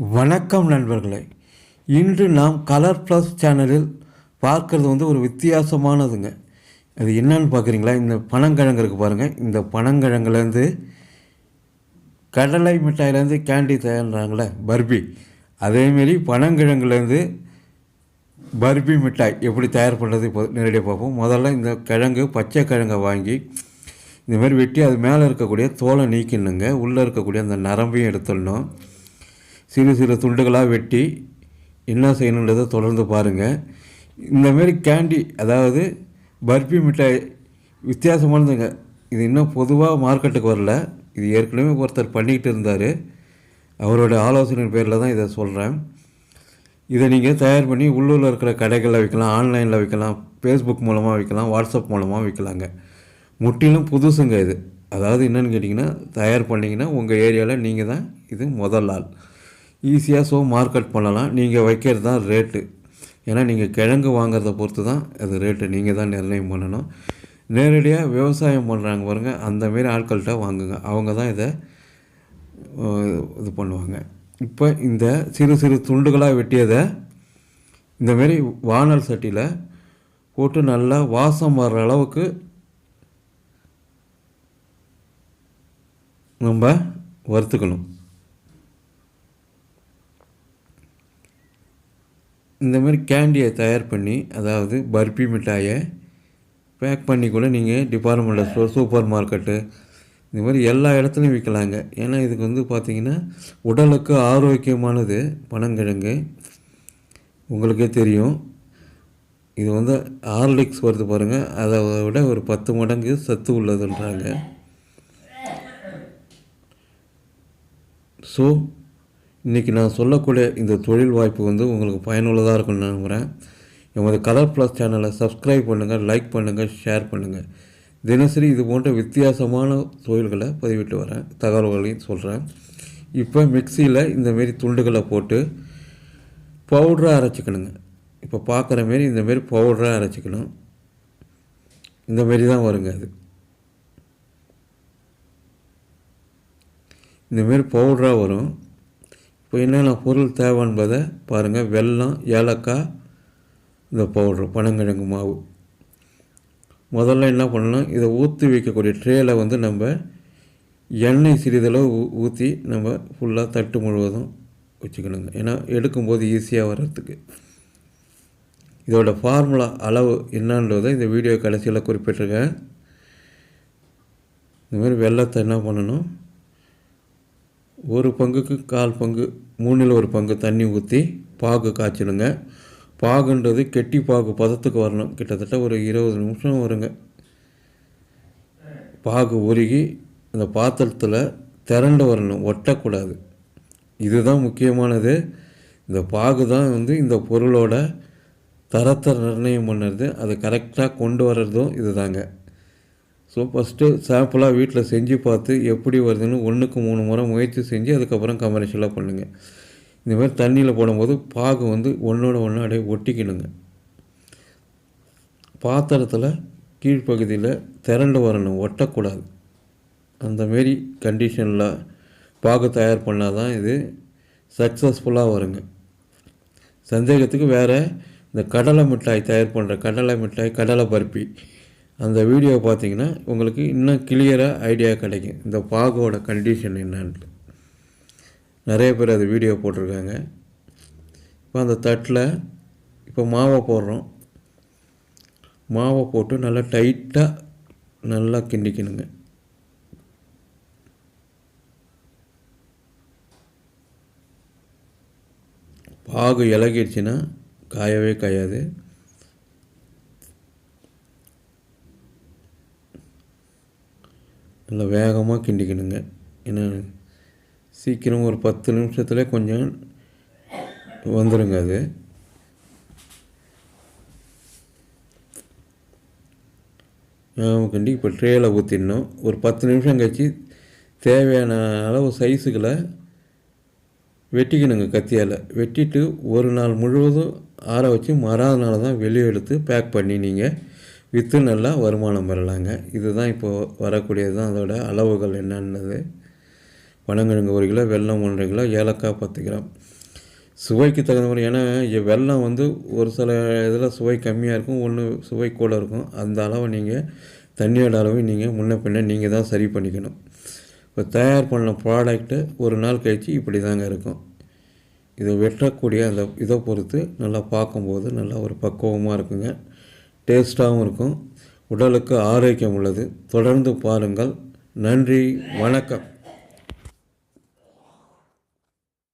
வணக்கம் நண்பர்களே. இன்று நாம் கலர் ப்ளஸ் சேனலில் பார்க்குறது வந்து ஒரு வித்தியாசமானதுங்க. அது என்னன்னு பார்க்குறீங்களா? இந்த பனங்கிழங்கு இருக்குது பாருங்கள் இந்த பனங்கிழங்குலேருந்து கடலை மிட்டாயிலேருந்து கேண்டி தயாரிறாங்களே பர்பி. அதேமாரி பனங்கிழங்குலேருந்து பர்பி மிட்டாய் எப்படி தயார் பண்ணுறது இப்போ நேரடியாக பார்ப்போம். முதல்ல இந்த கிழங்கு பச்சை கிழங்கை வாங்கி இந்தமாரி வெட்டி அது மேலே இருக்கக்கூடிய தோலை நீக்கிடணுங்க. உள்ளே இருக்கக்கூடிய அந்த நரம்பையும் எடுத்துடணும். சிறு சிறு துண்டுகளாக வெட்டி என்ன செய்யணுன்றதை தொடர்ந்து பாருங்கள் இந்தமாரி கேண்டி அதாவது பர்பி மிட்டாய் வித்தியாசமானதுங்க இது இன்னும் பொதுவாக மார்க்கெட்டுக்கு வரல. இது ஏற்கனவே ஒருத்தர் பண்ணிக்கிட்டு இருந்தார். அவரோட ஆலோசனை பேரில் தான் இதை சொல்கிறேன் இதை நீங்கள் தயார் பண்ணி உள்ளூரில் இருக்கிற கடைகளில் விற்கலாம் ஆன்லைனில் விற்கலாம் ஃபேஸ்புக் மூலமாக விற்கலாம் வாட்ஸ்அப் மூலமாக விற்கலாங்க. முற்றிலும் புதுசுங்க இது. அதாவது என்னென்னு கேட்டிங்கன்னா தயார் பண்ணிங்கன்னா உங்கள் ஏரியாவில் நீங்கள் தான் இது முதல் ஆள். ஈஸியாக ஸோ மார்க்கெட் பண்ணலாம். நீங்கள் வைக்கிறது தான் ரேட்டு ஏன்னா நீங்கள் கிழங்கு வாங்குறத பொறுத்து தான் அது ரேட்டு நீங்கள் தான் நிர்ணயம் பண்ணணும். நேரடியாக விவசாயம் பண்ணுறாங்க பாருங்கள் அந்தமாரி ஆட்கள்கிட்ட வாங்குங்க. அவங்க தான் இதை இது பண்ணுவாங்க. இப்போ இந்த சிறு சிறு துண்டுகளாக வெட்டியதை இந்தமாரி வானல் சட்டியில் போட்டு நல்லா வாசம் வர்ற அளவுக்கு நம்ம வறுத்துக்கணும். இந்த மாதிரி கேண்டியை தயார் பண்ணி அதாவது பர்பி மிட்டாயை பேக் பண்ணி கூட நீங்கள் டிபார்ட்மெண்டல் ஸ்டோர் சூப்பர் மார்க்கெட்டு இந்த மாதிரி எல்லா இடத்துலையும் விற்கலாங்க. ஏன்னா இதுக்கு வந்து பார்த்திங்கன்னா உடலுக்கு ஆரோக்கியமானது பனங்கிழங்கு. உங்களுக்கே தெரியும். இது வந்து ஹார்லிக்ஸ் வருது பாருங்கள் அதை விட ஒரு பத்து மடங்கு சத்து உள்ளதுன்றாங்க. ஸோ இன்றைக்கி நான் சொல்லக்கூடிய இந்த தொழில் வாய்ப்பு வந்து உங்களுக்கு பயனுள்ளதாக இருக்கும்னு நம்புகிறேன் எமது கலர் ப்ளஸ் சேனலை சப்ஸ்கிரைப் பண்ணுங்கள் லைக் பண்ணுங்கள் ஷேர் பண்ணுங்கள் தினசரி இது போன்ற வித்தியாசமான தொழில்களை பதிவிட்டு வரேன். தகவல்களையும் சொல்கிறேன் இப்போ மிக்சியில் இந்தமாரி துண்டுகளை போட்டு பவுடராக அரைச்சிக்கணுங்க. இப்போ பார்க்குற மாரி இந்தமாரி பவுடராக அரைச்சிக்கணும். இந்தமாரி தான் வருங்க அது. இந்தமாரி பவுடராக வரும். இப்போ என்னென்ன பொருள் தேவை என்பதை பாருங்கள் வெல்லம் ஏலக்காய் இந்த பவுட்ரு பனங்கிழங்கு மாவு. முதல்ல என்ன பண்ணணும்? இதை ஊற்றி வைக்கக்கூடிய ட்ரேயில் வந்து நம்ம எண்ணெய் சிறிதளவு ஊற்றி நம்ம ஃபுல்லாக தட்டு முழுவதும் வச்சுக்கணுங்க. ஏன்னா எடுக்கும்போது ஈஸியாக வர்றதுக்கு. இதோட ஃபார்முலா அளவு என்னன்றதை இந்த வீடியோ கடைசியில் குறிப்பிட்டிருக்கேன். இந்த மாதிரி வெள்ளத்தை என்ன பண்ணணும்? ஒரு பங்குக்கு கால் பங்கு மூணில் ஒரு பங்கு தண்ணி ஊற்றி பாகு காய்ச்சணுங்க பாகுன்றது கெட்டி பாகு பதத்துக்கு வரணும். கிட்டத்தட்ட ஒரு இருபது நிமிஷம் வருங்க. பாகு உருகி அந்த பாத்திரத்தில் திரண்டு வரணும். ஒட்டக்கூடாது. இதுதான் முக்கியமானது. இந்த பாகு தான் வந்து இந்த பொருளோட தரத்தை நிர்ணயம் பண்ணுறது அதை கரெக்டாக கொண்டு வர்றதும் இதுதாங்க. ஸோ ஃபஸ்ட்டு சாம்பிளாக வீட்டில் செஞ்சு பார்த்து எப்படி வருதுன்னு ஒன்றுக்கு மூணு முறை முயற்சி செஞ்சு அதுக்கப்புறம் கமர்ஷியலாக பண்ணுங்கள் இந்தமாதிரி தண்ணியில் போடும்போது பாகு வந்து ஒன்றோட ஒன்று அப்படியே ஒட்டிக்கணுங்க. பாத்திரத்தில் கீழ்ப்பகுதியில் திரண்டு வரணும் ஒட்டக்கூடாது. அந்த மாரி கண்டிஷனில் பாகு தயார் பண்ணால் தான் இது சக்ஸஸ்ஃபுல்லாக வருங்க. சந்தேகத்துக்கு வேறு இந்த கடலை மிட்டாய் தயார் பண்ணுற கடலை மிட்டாய் கடலை பருப்பி அந்த வீடியோ பார்த்தீங்கன்னா உங்களுக்கு இன்னும் கிளியராக ஐடியா கிடைக்கும். இந்த பாகோட கண்டிஷன் என்னன்ட்டு. நிறைய பேர் அது வீடியோ போட்டிருக்காங்க. இப்போ அந்த தட்டில் இப்போ மாவை போடுறோம். மாவை போட்டு நல்லா டைட்டாக நல்லா கிண்டிக்கணுங்க. பாகு இலகிடுச்சின்னா காயவே காயாது. நல்லா வேகமாக கிண்டிக்கணுங்க. ஏன்னா சீக்கிரம் ஒரு பத்து நிமிஷத்தில் கொஞ்சம் வந்துடுங்க அது. கண்டி இப்போ ட்ரேயில் ஊற்றிடணும் ஒரு பத்து நிமிஷம் கழிச்சு தேவையான அளவு சைஸுகளை வெட்டிக்கணுங்க கத்தியால். வெட்டிட்டு ஒரு நாள் முழுவதும் ஆற வச்சு மறாத நாள் தான் வெளியே எடுத்து பேக் பண்ணி நீங்கள் விற்று நல்லா வருமானம் பெறலாங்க. இதுதான் இப்போது வரக்கூடியது தான். அதோட அளவுகள் என்னென்னது. பனங்கிழங்கு ஒரு கிலோ வெல்லம் ஒன்றரை கிலோ ஏலக்காய் பத்து கிராம். சுவைக்கு தகுந்த மாதிரி ஏன்னா வெள்ளம் வெல்லம் வந்து ஒரு சில இதில் சுவை கம்மியாக இருக்கும் ஒன்று சுவை கூட இருக்கும். அந்த அளவை நீங்கள் தண்ணியோட அளவை நீங்கள் முன்ன பின்ன நீங்கள் தான் சரி பண்ணிக்கணும். இப்போ தயார் பண்ண ப்ராடக்ட்டு ஒரு நாள் கழித்து இப்படி தாங்க இருக்கும். இதை வெட்டக்கூடிய அந்த இதை பொறுத்து நல்லா பார்க்கும்போது நல்லா ஒரு பக்குவமாக இருக்குங்க. டேஸ்ட்டாகவும் இருக்கும். உடலுக்கு ஆரோக்கியம் உள்ளது. தொடர்ந்து பாருங்கள். நன்றி. வணக்கம்.